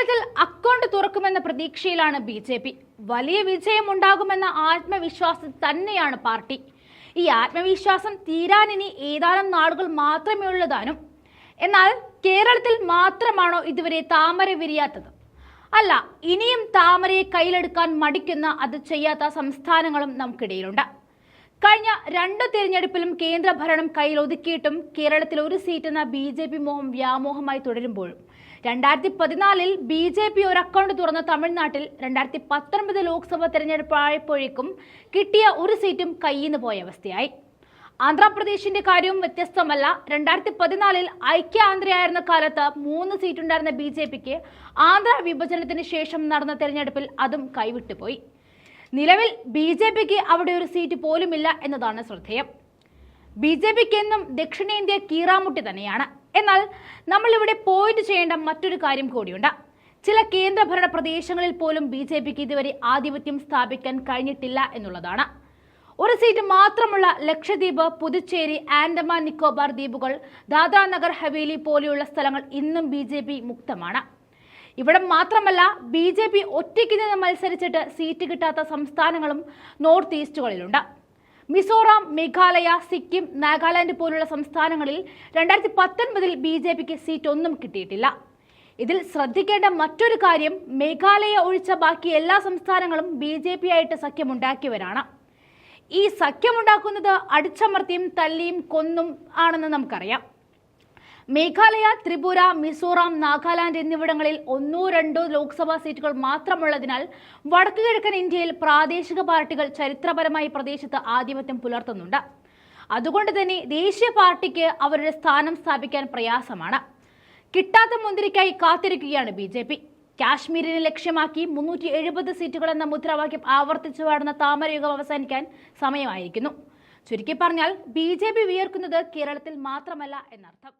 കേരളത്തിൽ അക്കൗണ്ട് തുറക്കുമെന്ന പ്രതീക്ഷയിലാണ് B J P. വലിയ വിജയമുണ്ടാകുമെന്ന ആത്മവിശ്വാസം തന്നെയാണ് പാർട്ടി. ഈ ആത്മവിശ്വാസം തീരാനിനി ഏതാനും നാളുകൾ മാത്രമേ ഉള്ളതാനും എന്നാൽ കേരളത്തിൽ മാത്രമാണോ ഇതുവരെ താമര വിരിയാത്തത്? അല്ല ഇനിയും താമരയെ കയ്യിലെടുക്കാൻ മടിക്കുന്ന അത് ചെയ്യാത്ത സംസ്ഥാനങ്ങളും നമുക്കിടയിലുണ്ട്. കഴിഞ്ഞ രണ്ട് തിരഞ്ഞെടുപ്പിലും കേന്ദ്ര ഭരണം കയ്യിൽ കേരളത്തിൽ ഒരു സീറ്റ് എന്ന ബി ജെ പി മോഹം വ്യാമോഹമായി തുടരുമ്പോഴും. രണ്ടായിരത്തി പതിനാലിൽ ബി ജെ പി ഒരു അക്കൗണ്ട് തുറന്ന തമിഴ്നാട്ടിൽ രണ്ടായിരത്തി പത്തൊൻപത് ലോക്സഭ തെരഞ്ഞെടുപ്പ് ആയപ്പോഴേക്കും കിട്ടിയ ഒരു സീറ്റും കയ്യിൽ പോയ അവസ്ഥയായി. ആന്ധ്രാപ്രദേശിന്റെ കാര്യവും വ്യത്യസ്തമല്ല. രണ്ടായിരത്തി പതിനാലിൽ ഐക്യ ആന്ധ്രയായിരുന്ന കാലത്ത് മൂന്ന് സീറ്റുണ്ടായിരുന്ന ബി ജെ പിക്ക് ആന്ധ്ര വിഭജനത്തിന് ശേഷം നടന്ന തെരഞ്ഞെടുപ്പിൽ അതും കൈവിട്ടുപോയി. നിലവിൽ ബി ജെ പിക്ക് അവിടെ ഒരു സീറ്റ് പോലുമില്ല എന്നതാണ് ശ്രദ്ധേയം. ബി ജെ പിക്ക് എന്നും ദക്ഷിണേന്ത്യ കീറാമുട്ടി തന്നെയാണ്. എന്നാൽ നമ്മൾ ഇവിടെ പോയിന്റ് ചെയ്യേണ്ട മറ്റൊരു കാര്യം കൂടിയുണ്ട്. ചില കേന്ദ്രഭരണ പ്രദേശങ്ങളിൽ പോലും ബി ജെ പിക്ക് ഇതുവരെ ആധിപത്യം സ്ഥാപിക്കാൻ കഴിഞ്ഞിട്ടില്ല എന്നുള്ളതാണ്. ഒരു സീറ്റ് മാത്രമുള്ള ലക്ഷദ്വീപ് പുതുച്ചേരി ആൻഡമാൻ നിക്കോബാർ ദ്വീപുകൾ ദാദ്ര നഗർ ഹവേലി പോലെയുള്ള സ്ഥലങ്ങൾ ഇന്നും ബി മുക്തമാണ്. ഇവിടെ മാത്രമല്ല ബി ജെ പി ഒറ്റയ്ക്ക് നിന്ന് മത്സരിച്ചിട്ട് സീറ്റ് കിട്ടാത്ത സംസ്ഥാനങ്ങളും നോർത്ത് ഈസ്റ്റുകളിലുണ്ട്. മിസോറാം മേഘാലയ സിക്കിം നാഗാലാൻഡ് പോലുള്ള സംസ്ഥാനങ്ങളിൽ രണ്ടായിരത്തി പത്തൊൻപതിൽ ബി ജെ പിക്ക് സീറ്റ് ഒന്നും കിട്ടിയിട്ടില്ല. ഇതിൽ ശ്രദ്ധിക്കേണ്ട മറ്റൊരു കാര്യം മേഘാലയ ഒഴിച്ച ബാക്കി എല്ലാ സംസ്ഥാനങ്ങളും ബി ജെ പി ആയിട്ട് സഖ്യമുണ്ടാക്കിയവരാണ്. ഈ സഖ്യമുണ്ടാക്കുന്നത് അടിച്ചമർത്തിയും തല്ലിയും കൊന്നും ആണെന്ന് നമുക്കറിയാം. മേഘാലയ ത്രിപുര മിസോറാം നാഗാലാൻഡ് എന്നിവിടങ്ങളിൽ ഒന്നോ രണ്ടോ ലോക്സഭാ സീറ്റുകൾ മാത്രമുള്ളതിനാൽ വടക്കു കിഴക്കൻ ഇന്ത്യയിൽ പ്രാദേശിക പാർട്ടികൾ ചരിത്രപരമായി പ്രദേശത്ത് ആധിപത്യം പുലർത്തുന്നുണ്ട്. അതുകൊണ്ട് തന്നെ ദേശീയ പാർട്ടിക്ക് അവരുടെ സ്ഥാനം സ്ഥാപിക്കാൻ പ്രയാസമാണ്. കിട്ടാത്ത മുന്തിരിക്കായി കാത്തിരിക്കുകയാണ് ബി ജെ പി. കാശ്മീരിനെ ലക്ഷ്യമാക്കി മുന്നൂറ്റി എഴുപത് സീറ്റുകൾ എന്ന മുദ്രാവാക്യം ആവർത്തിച്ചു പാടുന്ന താമരയുഗം അവസാനിക്കാൻ സമയമായിരിക്കുന്നു. ചുരുക്കി പറഞ്ഞാൽ ബി ജെ പി വിയർക്കുന്നത് കേരളത്തിൽ മാത്രമല്ല എന്നർത്ഥം.